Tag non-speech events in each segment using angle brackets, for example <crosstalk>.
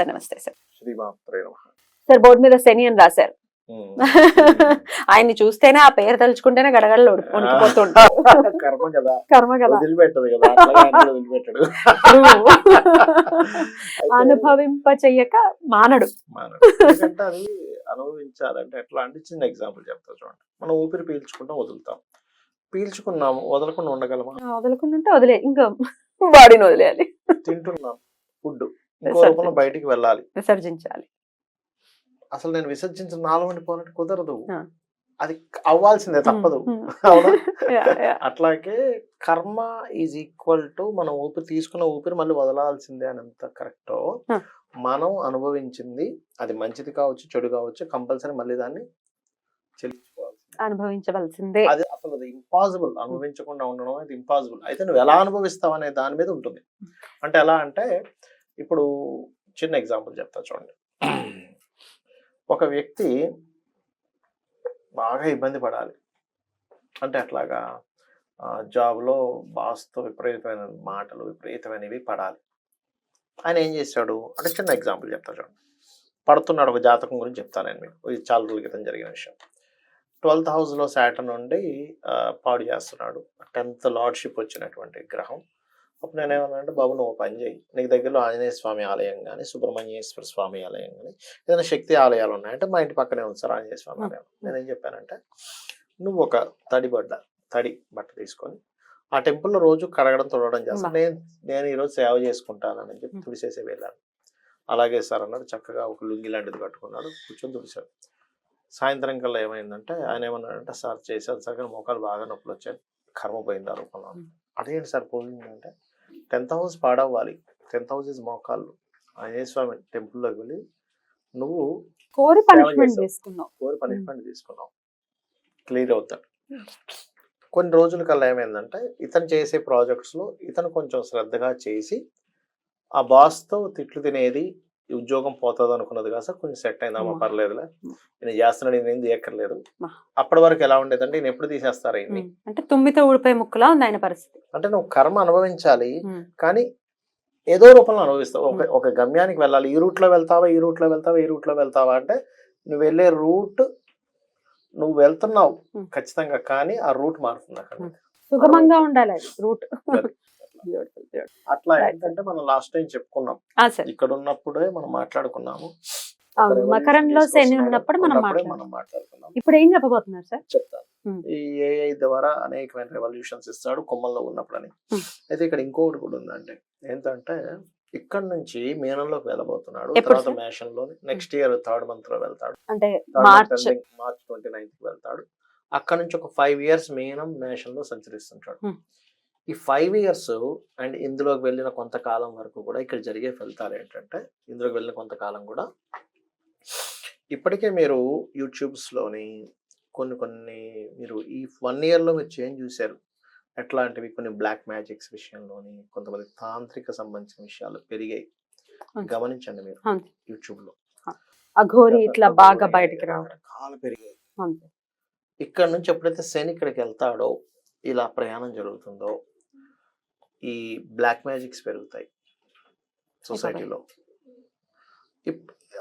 Sir నమస్తే sir. Sir board మీద శని అని రాశారు. <laughs> ఆయన్ని చూస్తేనే ఆ పేరు తలుచుకుంటేనే గడగడలు వణుకు- వణికిపోతుంటారు <laughs> కర్మ కదా. కర్మ కదా. వదిలిపెట్టదు కదా. అట్లాగే ఆయన కూడా వదిలిపెట్టడు. <laughs> అయితే అనుభవింప చెయ్యక మానడు. ఎందుకంటే అది అనుభవించాలంటే ఎట్లా అంటే చిన్న ఎగ్జాంపుల్ చెప్తా చూడండి. మనం ఊపిరి పీల్చుకుంటాం వదులుతాం. పీల్చుకున్నాము వదలకుండా ఉండగలమా? వదలకుండా వదిలే. ఇంకా బాడీని వదిలేయాలి. తింటున్నాం. ఫుడ్ బయటికి వెళ్ళాలి. విసర్జించాలి. అసలు నేను విసర్జించిన నాలుగు ఉండిపోవాలంటే కుదరదు. అది అవ్వాల్సిందే తప్పదు. <laughs> అవునా. <laughs> అట్లాగే కర్మ ఈజ్ ఈక్వల్ టు మనం ఊపిరి తీసుకున్న ఊపిరి మళ్ళీ వదలాల్సిందే అని ఎంత కరెక్టో. మనం అనుభవించింది అది మంచిది కావచ్చు చెడు కావచ్చు కంపల్సరీ మళ్ళీ దాన్ని చెల్లించుకోవాలి అనుభవించవలసిందే. అది అసలు అది ఇంపాసిబుల్ అనుభవించకుండా ఉండడం అనేది ఇంపాసిబుల్ అయితే నువ్వు ఎలా అనుభవిస్తావు అనే దాని మీద ఉంటుంది. అంటే ఎలా అంటే ఇప్పుడు చిన్న ఎగ్జాంపుల్ చెప్తా చూడండి. ఒక వ్యక్తి బాగా ఇబ్బంది పడాలి. అంటే అట్లాగా జాబ్లో బాస్తో విపరీతమైన మాటలు విపరీతమైనవి పడాలి. ఆయన ఏం చేశాడు? అంటే చిన్న ఎగ్జాంపుల్ చెప్తా చూడండి. పడుతున్నాడు ఒక జాతకం గురించి చెప్తాను నేను మీకు. ఇది చాలా రోజుల క్రితం జరిగిన విషయం. ట్వెల్త్ హౌస్లో శాటర్న్ నుండి పాడు చేస్తున్నాడు. టెన్త్ లార్డ్షిప్ వచ్చినటువంటి గ్రహం. అప్పుడు నేను ఏమన్నా బాబు నువ్వు పని చేయి నీకు దగ్గరలో ఆంజనేయ స్వామి ఆలయం కానీ సుబ్రహ్మణ్యేశ్వర స్వామి ఆలయం కానీ ఏదైనా శక్తి ఆలయాలు ఉన్నాయంటే మా ఇంటి పక్కనే ఉంది సార్ ఆంజనేయ స్వామి ఆలయం. నేనేం చెప్పానంటే నువ్వు ఒక తడి బడ్డ తడి బట్ట తీసుకొని ఆ టెంపుల్లో రోజు కడగడం తొడవడం చేస్తాను నేను నేను ఈరోజు సేవ చేసుకుంటానని చెప్పి. తుడిసేసి వెళ్ళాను. అలాగే సార్ అన్నాడు చక్కగా ఒక లుంగి లాంటిది కట్టుకున్నాడు కూర్చొని తుడిచాడు సాయంత్రం కల్లా ఏమైందంటే ఆయన ఏమన్నాడంటే సార్ చేశాను సార్ కానీ మోకాలు బాగా నొప్పులు వచ్చాయి. కర్మ పోయింది ఆ రూపంలో. అదేంటి సార్ పోయిందంటే టెన్త్ హౌస్ పాడవ్వాలి. టెన్త్ హౌస్ ఇస్ మోకాళ్ళు. ఆంజనేయ స్వామి టెంపుల్లోకి వెళ్ళి నువ్వు కోరి పనిష్మెంట్. తీసుకున్నావు. కోరి పనిష్మెంట్ తీసుకున్నావు. క్లియర్ అవుతాడు. కొన్ని రోజుల కల్లా ఏమైందంటే ఇతను చేసే ప్రాజెక్ట్స్లో ఇతను కొంచెం శ్రద్ధగా చేసి ఆ బాస్తో తిట్లు తినేది ఈ ఉద్యోగం పోతుంది అనుకున్నది కాదు సార్ కొంచెం సెట్ అయిందమ్మా. పర్లేదులే. నేను చేస్తున్నాడు నేను చేయక్కర్లేదు అమ్మా. అప్పటి వరకు ఎలా ఉండేదంటే నేను ఎప్పుడు తీసేస్తారా ఇన్ని అంటే తుమ్మితో ఊడిపోయే ముక్కలా ఉంది ఆయన పరిస్థితి అంటే నువ్వు కర్మ అనుభవించాలి కానీ ఏదో రూపంలో అనుభవిస్తావు ఒక ఒక గమ్యానికి వెళ్ళాలి ఈ రూట్లో వెళ్తావా ఈ రూట్లో వెళ్తావా ఈ రూట్లో వెళ్తావా అంటే నువ్వు వెళ్ళే రూట్ నువ్వు వెళ్తున్నావు. ఖచ్చితంగా కానీ ఆ రూట్ మారుతుంది అక్కడ. సుగమంగా ఉండాలి రూట్. అట్లా. ఏంటంటే మనం లాస్ట్ టైం చెప్పుకున్నాం. ఇక్కడ ఉన్నప్పుడే మనం మాట్లాడుకున్నాము. మకరంలో శని. ఉన్నప్పుడు మనం ఉన్నప్పుడే మాట్లాడాం మనం మాట్లాడుకున్నాం ఇప్పుడు ఏం చెప్పబోతున్నారు సార్? చెప్తాను. ఈ ఏఐ ద్వారా అనేకమైన రెవల్యూషన్స్ ఇస్తాడు కొమ్మల్లో ఉన్నప్పుడని. Hmm. అయితే ఇక్కడ ఇంకొకటి కూడా ఉందండి. ఏంటంటే ఇక్కడ నుంచి మీనంలోకి వెళ్ళబోతున్నాడు. తర్వాత? మేషన్లో నెక్స్ట్ ఇయర్ థర్డ్ మంత్లో వెళ్తాడు. అంటే మార్చ్ ట్వంటీ నైన్త్కి వెళ్తాడు. అక్కడ నుంచి ఒక ఫైవ్ ఇయర్స్ మీనం మేషన్లో సంచరిస్తుంటాడు. ఈ ఫైవ్ ఇయర్స్ అండ్ ఇందులోకి వెళ్ళిన కొంతకాలం వరకు కూడా ఇక్కడ జరిగే ఫలితాలు ఏంటంటే ఇందులోకి వెళ్ళిన కొంతకాలం కూడా ఇప్పటికే మీరు యూట్యూబ్స్లోని కొన్ని కొన్ని మీరు ఈ వన్ ఇయర్లో మీరు చేంజ్ చూశారు. ఎట్లాంటివి కొన్ని బ్లాక్ మ్యాజిక్స్ విషయంలోని కొంతమంది తాంత్రిక సంబంధించిన విషయాలు పెరిగాయి. గమనించండి మీరు అవును. యూట్యూబ్లో అఘోరి ఇట్లా బాగా బయటికి రావడం. పెరిగాయి. ఇక్కడ నుంచి ఎప్పుడైతే శని ఇక్కడికి వెళ్తాడో ఇలా ప్రయాణం జరుగుతుందో ఈ బ్లాక్ మ్యాజిక్స్ పెరుగుతాయి సొసైటీలో.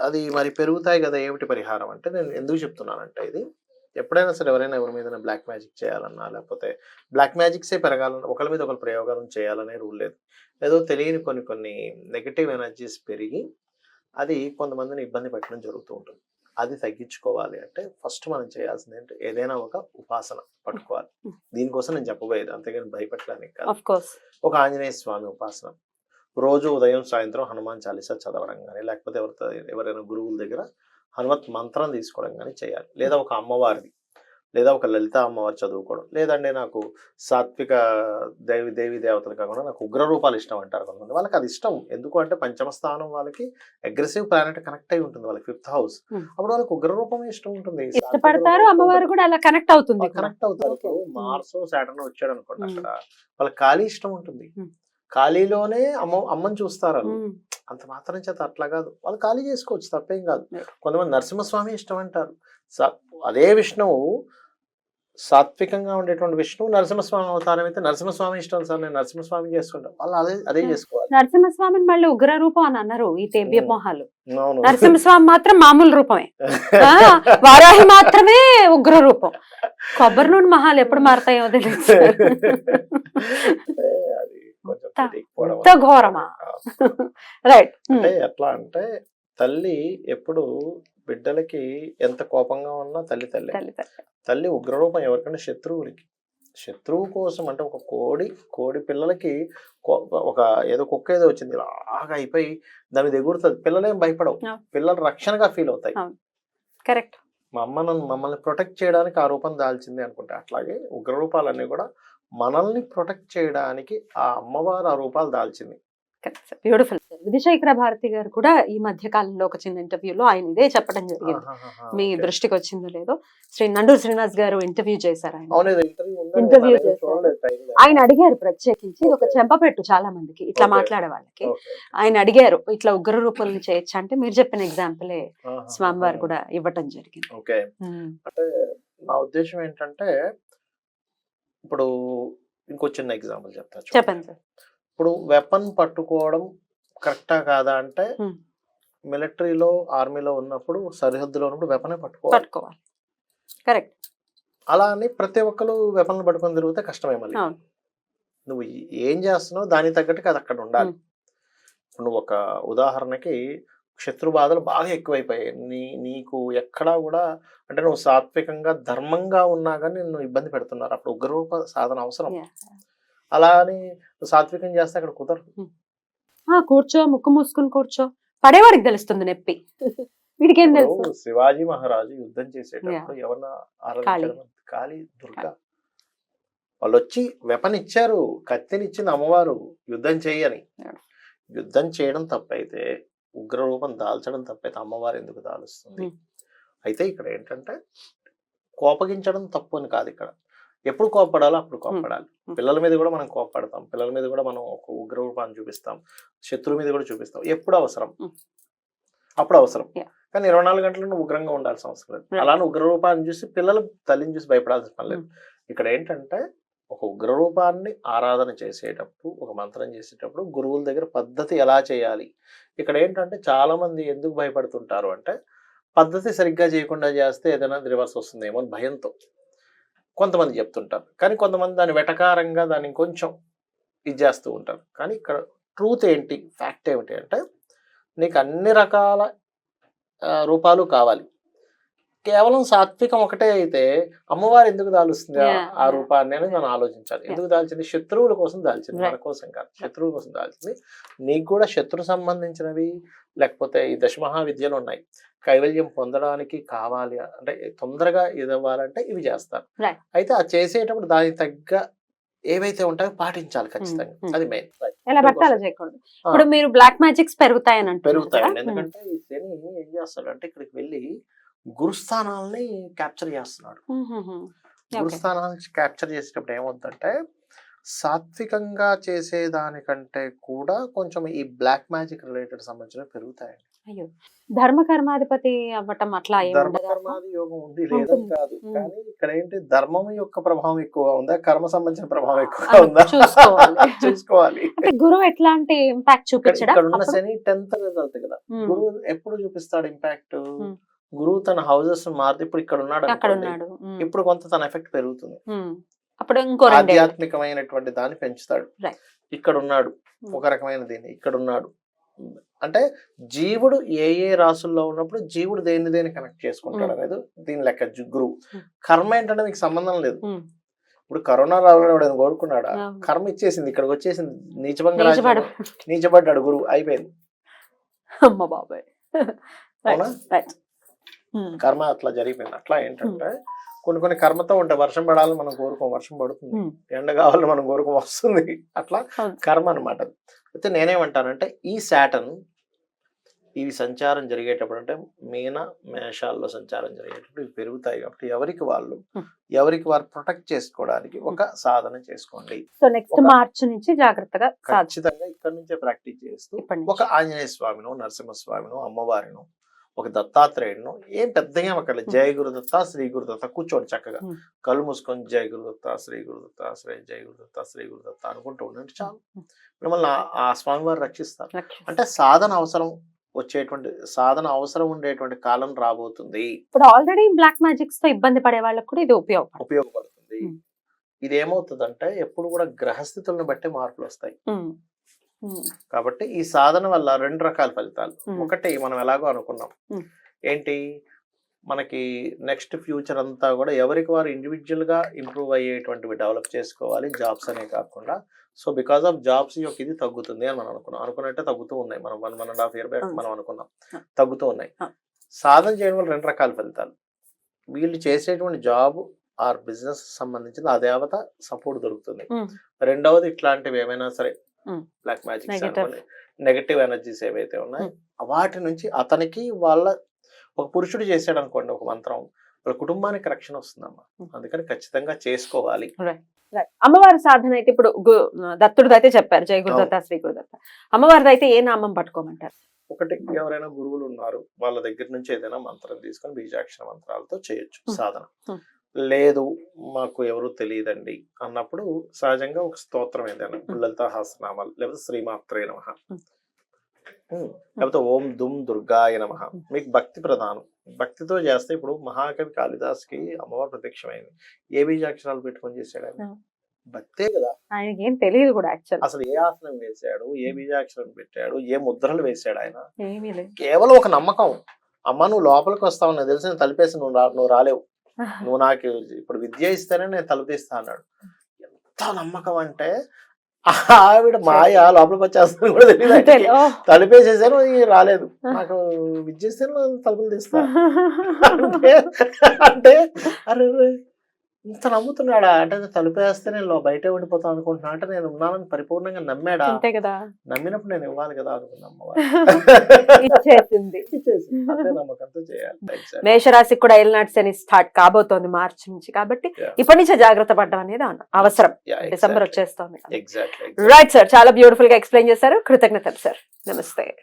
అది మరి పెరుగుతాయి కదా ఏమిటి పరిహారం? అంటే నేను ఎందుకు చెప్తున్నానంటే ఇది ఎప్పుడైనా సరే ఎవరైనా ఎవరి మీద బ్లాక్ మ్యాజిక్ చేయాలన్నా లేకపోతే బ్లాక్ మ్యాజిక్సే పెరగాలన్నా ఒకరి మీద ఒకరు ప్రయోగాలు చేయాలనే రూల్ లేదు. ఏదో తెలియని కొన్ని కొన్ని నెగటివ్ ఎనర్జీస్ పెరిగి అది కొంతమందిని ఇబ్బంది పెట్టడం జరుగుతూ ఉంటుంది. అది తగ్గించుకోవాలి అంటే ఫస్ట్ మనం చేయాల్సింది ఏంటంటే ఏదైనా ఒక ఉపాసన పట్టుకోవాలి. దీనికోసం నేను చెప్పబోయేది అంతేగాని భయపెట్టడానికి కాదు. ఒక ఆంజనేయ స్వామి ఉపాసన. రోజు ఉదయం సాయంత్రం హనుమాన్ చాలీసా చదవడం కానీ లేకపోతే ఎవరితో ఎవరైనా గురువుల దగ్గర హనుమత్ మంత్రం తీసుకోవడం కానీ చేయాలి. లేదా ఒక అమ్మవారిది. లేదా ఒక లలిత అమ్మవారు చదువుకోవడం. లేదండి నాకు సాత్విక దేవి దేవి దేవతలు కాకుండా నాకు ఉగ్ర రూపాలు ఇష్టం అంటారు కొంతమంది. వాళ్ళకి అది ఇష్టం. ఎందుకు అంటే పంచమ స్థానం వాళ్ళకి అగ్రెసివ్ ప్లానెట్ కనెక్ట్ అయి ఉంటుంది వాళ్ళకి ఫిఫ్త్ హౌస్. అప్పుడు వాళ్ళకి ఉగ్ర రూపమే ఇష్టం ఉంటుంది. ఇష్టపడతారు అమ్మవారు కూడా అలా కనెక్ట్ అవుతుంది. కనెక్ట్ అవుతారు. మార్స్ సాటర్న్ వచ్చాడు అనుకోండి. అక్కడ వాళ్ళకి ఖాళీ ఇష్టం ఉంటుంది. ఖాళీలోనే అమ్మ అమ్మని చూస్తారు అంత మాత్రం చేత అట్లా కాదు. వాళ్ళు ఖాళీ చేసుకోవచ్చు తప్పేం కాదు. కొంతమంది నరసింహస్వామి ఇష్టం అంటారు అదే విష్ణువు సాత్వికంగా ఉండేటువంటి విష్ణువు నరసింహస్వామి అవతారం అయితే నరసింహస్వామి ఇష్టం సార్. నేను నరసింహస్వామి చేసుకుంటాం. వాళ్ళు అదే అదే. చేసుకోవాలి. నరసింహస్వామిని మళ్ళీ ఉగ్ర రూపం అని అన్నారు ఈ తేబ్య. మొహాలు. నరసింహస్వామి మాత్రం మామూలు రూపమే. <laughs> వారాహి మాత్రమే ఉగ్ర రూపం కొబ్బరి నూనె మహాలు ఎప్పుడు మారతాయో తెలియదు <laughs> కొంచెం ఘోరమా? <laughs> రైట్. అంటే ఎట్లా అంటే తల్లి ఎప్పుడు బిడ్డలకి ఎంత కోపంగా ఉన్నా తల్లి తల్లి. తల్లి ఉగ్రరూపం ఎవరికంటే శత్రువులకి. శత్రువు కోసం అంటే ఒక కోడి కోడి పిల్లలకి ఒక ఏదో కుక్క ఏదో వచ్చింది బాగా అయిపోయి దాని ఎగురుతుంది పిల్లలేం భయపడవు. పిల్లలు రక్షణగా ఫీల్ అవుతాయి. కరెక్ట్. మా అమ్మ నన్ను మమ్మల్ని ప్రొటెక్ట్ చేయడానికి ఆ రూపం దాల్చింది అనుకుంటే. అట్లాగే ఉగ్ర రూపాలన్నీ కూడా మనల్ని ప్రొటెక్ట్ చేయడానికి ఆ అమ్మవారు ఆ రూపాలు దాల్చింది బ్యూటిఫుల్ విధిశేఖర భారతి గారు కూడా ఈ మధ్య కాలంలో ఒక చిన్న ఇంటర్వ్యూలో ఆయన ఇదే చెప్పడం జరిగింది మీ. దృష్టికి వచ్చిందో లేదో శ్రీ నండూరు శ్రీనివాస్ గారు ఇంటర్వ్యూ చేశారు ఆయన ఇంటర్వ్యూ చేశారు. ఆయన అడిగారు ప్రత్యేకించి ఒక. చెంపపెట్టు చాలా మందికి ఇట్లా. మాట్లాడే వాళ్ళకి. ఆయన అడిగారు ఇట్లా ఉగ్ర రూపాలని చేయొచ్చు అంటే మీరు చెప్పిన ఎగ్జాంపులే. స్వామివారు కూడా ఇవ్వటం జరిగింది ఓకే ఉమ్, అంటే నా ఉద్దేశం ఏంటంటే ఇప్పుడు ఇంకో చిన్న ఎగ్జాంపుల్ చెప్తా. చెప్పండి సార్. ఇప్పుడు వెపన్ పట్టుకోవడం కరెక్టా కాదా అంటే. మిలిటరీలో ఆర్మీలో ఉన్నప్పుడు సరిహద్దులో ఉన్నప్పుడు వెపనే పట్టుకోవాలి. పట్టుకోవాలి. కరెక్ట్. అలా అని ప్రతి ఒక్కరు వెపన్లు పట్టుకొని తిరిగితే కష్టమే మళ్ళీ. నువ్వు ఏం చేస్తున్నావు దానికి తగ్గట్టుగా అది అక్కడ ఉండాలి. నువ్వు ఒక ఉదాహరణకి శత్రు బాధలు బాగా ఎక్కువైపోయాయి. నీ నీకు ఎక్కడా కూడా అంటే నువ్వు సాత్వికంగా ధర్మంగా ఉన్నా కానీ నిన్ను ఇబ్బంది పెడుతున్నారు. అప్పుడు ఉగ్రరూప సాధన అవసరం. అలా అని నువ్వు సాత్వికం చేస్తే అక్కడ కుదరదు. కూర్చో ముక్కు మూసుకుని కూర్చో. పడేవాడికి తెలుస్తుంది నొప్పి. వీడికి ఏం తెలుసు? శివాజీ మహారాజు యుద్ధం చేసేటప్పుడు ఎవరన్నా ఆరాధించడం కాళీ దుర్గా. వాళ్ళు వచ్చి వెపన్ ఇచ్చారు కత్తిని అమ్మవారు. యుద్ధం చేయని. యుద్ధం చేయడం తప్పైతే ఉగ్ర రూపం దాల్చడం తప్పైతే అమ్మవారు ఎందుకు దాలుస్తుంది. అయితే ఇక్కడ ఏంటంటే కోపగించడం తప్పు అని కాదు ఇక్కడ. ఎప్పుడు కోపడాలో అప్పుడు కోపడాలి. పిల్లల మీద కూడా మనం కోపడతాం పిల్లల మీద కూడా మనం ఒక ఉగ్ర రూపాన్ని చూపిస్తాం. శత్రువు మీద కూడా చూపిస్తాం. ఎప్పుడు అవసరం. అప్పుడు అవసరం. కానీ ఇరవై నాలుగు గంటలు నువ్వు ఉగ్రంగా ఉండాల్సిన అవసరం లేదు. అలానే ఉగ్ర రూపాన్ని చూసి పిల్లలు తల్లిని చూసి భయపడాల్సిన పని లేదు. ఇక్కడ ఏంటంటే ఒక ఉగ్ర రూపాన్ని ఆరాధన చేసేటప్పుడు ఒక మంత్రం చేసేటప్పుడు గురువుల దగ్గర పద్ధతి ఎలా చేయాలి? ఇక్కడ ఏంటంటే చాలామంది ఎందుకు భయపడుతుంటారు అంటే పద్ధతి సరిగ్గా చేయకుండా చేస్తే ఏదైనా రివర్స్ వస్తుందేమో అని భయంతో కొంతమంది చెప్తుంటారు. కానీ కొంతమంది దాని వెటకారంగా దాన్ని కొంచెం ఇది చేస్తూ ఉంటారు. కానీ ఇక్కడ ట్రూత్ ఏంటి ఫ్యాక్ట్ ఏమిటి అంటే నీకు అన్ని రకాల రూపాలు కావాలి. కేవలం సాత్వికం ఒకటే అయితే అమ్మవారు ఎందుకు దాలుస్తుంది ఆ-. రూపాన్ని అనేది మనం ఆలోచించాలి. ఎందుకు దాల్చింది? శత్రువుల కోసం దాల్చింది మన. కోసం కాదు. శత్రువుల కోసం దాల్చింది. నీకు కూడా శత్రు సంబంధించినవి లేకపోతే ఈ దశమహా విద్యలు ఉన్నాయి. కైవల్యం పొందడానికి కావాలి అంటే తొందరగా ఇది అవ్వాలంటే ఇవి చేస్తారు. అయితే అది చేసేటప్పుడు దానికి తగ్గ ఏవైతే ఉంటాయో పాటించాలి ఖచ్చితంగా. Hmm. అది మెయిన్ ఎలా పడితే అలా చేయకూడదు. ఇప్పుడు మీరు బ్లాక్ మ్యాజిక్స్ పెరుగుతాయని పెరుగుతాయండి. కదా? ఎందుకంటే శని ఏం చేస్తాడంటే ఇక్కడికి వెళ్ళి గురుస్థానాలని క్యాప్చర్ చేస్తున్నాడు. గురుస్థానాన్ని క్యాప్చర్ చేసేటప్పుడు ఏమవుతుందంటే సాత్వికంగా చేసేదానికంటే కూడా కొంచెం ఈ బ్లాక్ మ్యాజిక్ రిలేటెడ్ సంబంధించినవి పెరుగుతాయండి అయ్యో ధర్మ కర్మాధిపతి అవ్వటం అట్లా? ధర్మకర్మాది యోగం ఉంది లేదని ఉంటుంది. కాదు. కానీ ఇక్కడ ఏంటి ధర్మం యొక్క ప్రభావం ఎక్కువ ఉందా కర్మ సంబంధించిన ప్రభావం ఎక్కువ ఉందా చూసుకోవాలి. <laughs> గురువు ఎట్లాంటి ఇంపాక్ట్ చూపించడా ఇక్కడ ఉన్న అప్పుడు? శని టెన్త్ రిజల్ట్ కదా గురువు ఎప్పుడు చూపిస్తాడు ఇంపాక్ట్. గురువు తన హౌసెస్ మారితే ఇప్పుడు ఇక్కడ ఉన్నాడు ఇప్పుడు కొంత తన ఎఫెక్ట్ పెరుగుతుంది. అప్పుడు ఇంకో ఆధ్యాత్మికమైనటువంటి దాన్ని పెంచుతాడు. ఇక్కడ ఉన్నాడు. ఒక రకమైన దీన్ని. ఇక్కడ ఉన్నాడు. అంటే జీవుడు ఏ ఏ రాసుల్లో ఉన్నప్పుడు జీవుడు దేని దేని కనెక్ట్ చేసుకుంటాడు. అనేది దీని లెక్క గురువు. కర్మ ఏంటంటే మీకు సంబంధం లేదు. ఇప్పుడు కరోనా రావడం కోరుకున్నాడా. కర్మ ఇచ్చేసింది. ఇక్కడికి వచ్చేసింది. నీచభంగ. నీచబడ్డాడు గురువు. అయిపోయింది. అమ్మ బాబాయ్. <laughs> అవునా? కర్మ అట్లా జరిగిపోయింది. అట్లా ఏంటంటే కొన్ని కొన్ని కర్మతో ఉంటాయి వర్షం పడాలని మనం కోరుకోం వర్షం పడుతుంది. ఎండ కావాలని మనం కోరుకోం వస్తుంది. అట్లా. కర్మ అనమాట అయితే నేనేమంటానంటే ఈ శాటన్ ఇవి సంచారం జరిగేటప్పుడు అంటే మీన మేషాల్లో సంచారం జరిగేటప్పుడు ఇవి పెరుగుతాయి కాబట్టి ఎవరికి వాళ్ళు. ఎవరికి వారు ప్రొటెక్ట్ చేసుకోవడానికి ఒక సాధన చేసుకోండి. సో నెక్స్ట్ మార్చ్ నుంచి జాగ్రత్తగా ఖచ్చితంగా ఇక్కడ నుంచే ప్రాక్టీస్ చేస్తూ ఒక ఆంజనేయ స్వామినో నరసింహస్వామినో అమ్మవారినో ఒక దత్తాత్రేయుడును ఏం పెద్దగా అక్కడ? జయ గురుదత్త శ్రీ గురుదత్త కూర్చోండి చక్కగా. కళ్ళు మూసుకొని జయ గురుదత్త శ్రీ గురుదత్త శ్రీ జయ గురుదత్త శ్రీ గురుదత్త అనుకుంటూ ఉండండి చాలు. మిమ్మల్ని ఆ- స్వామివారు రక్షిస్తారు. అంటే సాధన అవసరం వచ్చేటువంటి సాధన అవసరం ఉండేటువంటి కాలం రాబోతుంది. ఇప్పుడు ఆల్రెడీ బ్లాక్ మ్యాజిక్స్తో ఇబ్బంది పడే వాళ్ళకి కూడా ఇది ఉపయోగపడుతుంది. ఉపయోగపడుతుంది. ఇది ఏమవుతుందంటే ఎప్పుడు కూడా గ్రహస్థితులను బట్టి మార్పులు వస్తాయి. కాబట్టి ఈ సాధన వల్ల రెండు రకాల ఫలితాలు. ఒకటి మనం ఎలాగో అనుకున్నాం. ఏంటి మనకి నెక్స్ట్ ఫ్యూచర్ అంతా కూడా ఎవరికి వారు ఇండివిజువల్గా ఇంప్రూవ్ అయ్యేటువంటివి డెవలప్ చేసుకోవాలి జాబ్స్ అనే కాకుండా సో బికాస్ ఆఫ్ జాబ్స్ యొక్క ఇది తగ్గుతుంది అని మనం అనుకున్నాం అనుకున్నట్టే తగ్గుతూ ఉన్నాయి మనం one one and half year back. మనం అనుకున్నాం. తగ్గుతూ ఉన్నాయి. సాధన చేయడం వల్ల రెండు రకాల ఫలితాలు వీళ్ళు చేసేటువంటి జాబ్ ఆర్ బిజినెస్ సంబంధించిన ఆ దేవత సపోర్ట్ దొరుకుతుంది. రెండవది ఇట్లాంటివి ఏమైనా సరే. Black magic. నెగటివ్ ఎనర్జీస్ ఏవైతే ఉన్నాయో వాటి నుంచి అతనికి వాళ్ళ ఒక పురుషుడు చేశాడు అనుకోండి ఒక మంత్రం వాళ్ళ కుటుంబానికి రక్షణ వస్తుందమ్మా. అందుకని ఖచ్చితంగా చేసుకోవాలి. అమ్మవారి సాధన అయితే ఇప్పుడు దత్తుడిది అయితే చెప్పారు జయ గురుదత్త శ్రీ గురుదత్త అమ్మవారిది అయితే ఏ నామం పట్టుకోమంటారు? ఒకటి ఎవరైనా గురువులు ఉన్నారు వాళ్ళ దగ్గర నుంచి ఏదైనా మంత్రం తీసుకొని బీజాక్షర మంత్రాలతో చేయొచ్చు. సాధన. లేదు మాకు ఎవరు తెలియదండి అన్నప్పుడు సహజంగా ఒక స్తోత్రం ఏదైనా లలిత హాసనామాలు లేకపోతే శ్రీమాత్రే నమ. లేకపోతే ఓం దుమ్ దుర్గాయ నమ. మీకు భక్తి ప్రధానం. భక్తితో చేస్తే ఇప్పుడు మహాకవి కాళిదాస్కి అమ్మవారు ప్రత్యక్షమైంది. ఏ బీజాక్షరాలు పెట్టుకొని చేశాడు ఆయన. భక్తే కదా. ఆయనకి ఏం తెలియదు కూడా యాక్చువల్. అసలు ఏ ఆసనం వేశాడు? ఏ బీజాక్షరం పెట్టాడు? ఏ ముద్రలు వేశాడు ఆయన? కేవలం ఒక నమ్మకం. అమ్మ నువ్వు లోపలికి వస్తావు నాకు తెలిసి నేను తలిపేసి నువ్వు రా నువ్వు రాలేవు. నువ్వు నాకు ఇప్పుడు విద్య ఇస్తేనే నేను తలుపు తీస్తా అన్నాడు. ఎంత నమ్మకం అంటే ఆవిడ మాయ లోపలికి వచ్చేస్తాను కూడా తెలియదు. తలుపేసేసాను రాలేదు. నాకు విద్య ఇస్తే తలుపులు తీస్తా. అంటే అంటే అరే. ఇంత నమ్ముతున్నాడా అంటే తలుపేస్తే నేను బయటే ఉండిపోతాను అనుకుంటున్నా. అంటే నేను ఉన్నానని పరిపూర్ణంగా నమ్మాడా? అంతే కదా. నమ్మినప్పుడు నేను ఇవ్వాలి కదా Exactly. <laughs> మేషరాశికి కూడా ఎల్నాట్స్ అని స్టార్ట్ కాబోతోంది మార్చి నుంచి. కాబట్టి. ఇప్పటి నుంచే జాగ్రత్త పడడం అనేది అన- అవసరం. డిసెంబర్. వచ్చేస్తోంది. రైట్ సార్ చాలా బ్యూటిఫుల్గా ఎక్స్ప్లెయిన్ చేశారు. కృతజ్ఞతలు సార్ నమస్తే.